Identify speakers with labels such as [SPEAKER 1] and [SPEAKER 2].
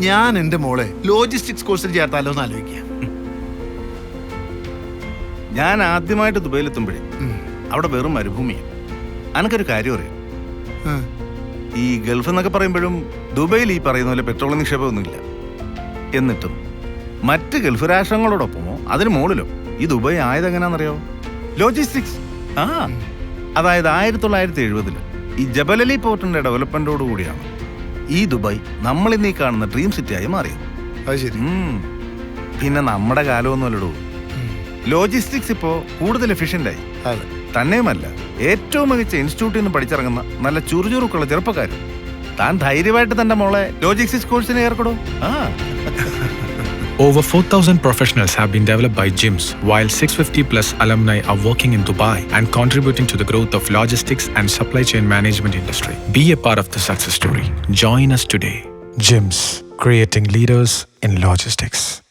[SPEAKER 1] ഞാൻ എന്റെ മോളെ ലോജിസ്റ്റിക്സ് കോഴ്സിൽ ചേർത്താലോ എന്ന് ആലോചിക്കുക.
[SPEAKER 2] ഞാൻ ആദ്യമായിട്ട് ദുബൈയിലെത്തുമ്പോഴേ അവിടെ വെറും മരുഭൂമിയാണ് അനക്കൊരു കാര്യം അറിയാം. ഈ ഗൾഫ് എന്നൊക്കെ പറയുമ്പോഴും ദുബൈയിൽ ഈ പറയുന്ന പോലെ പെട്രോൾ നിക്ഷേപമൊന്നുമില്ല. എന്നിട്ടും മറ്റ് ഗൾഫ് രാഷ്ട്രങ്ങളോടൊപ്പമോ അതിന് മുകളിലോ ഈ ദുബൈ ആയതെങ്ങനെയാണെന്നറിയോ ലോജിസ്റ്റിക്സ്. ആ. അതായത് ആയിരത്തി തൊള്ളായിരത്തി എഴുപതിൽ ഈ ജബലലി പോർട്ടിന്റെ ഡെവലപ്മെന്റോട് കൂടിയാണ് ഈ ദുബായ് നമ്മൾ ഇന്നീ കാണുന്ന ഡ്രീം സിറ്റിയായി മാറി.
[SPEAKER 1] അത് ശരി
[SPEAKER 2] ഉം. പിന്നെ നമ്മുടെ കാലമൊന്നുമല്ലടൂ. ലോജിസ്റ്റിക്സ് ഇപ്പോ കൂടുതൽ എഫിഷ്യന്റ് ആയി.
[SPEAKER 1] അതെ.
[SPEAKER 2] തന്നെയുമല്ല ഏറ്റവും മികച്ച ഇൻസ്റ്റിറ്റ്യൂട്ടിൽ നിന്ന് പഠിച്ചിറങ്ങുന്ന നല്ല ചുറുചുറുക്കുള്ള ചെറുപ്പക്കാരും. താൻ ധൈര്യമായിട്ട് തന്റെ മോളെ ലോജിസ്റ്റിക്സ് കോഴ്സിന് ഏർപ്പെടും ആ.
[SPEAKER 3] Over 4,000 professionals have been developed by GIMS, while 650 plus alumni are working in Dubai and contributing to the growth of logistics and supply chain management industry. Be a part of the success story. Join us today. GIMS, creating leaders in logistics.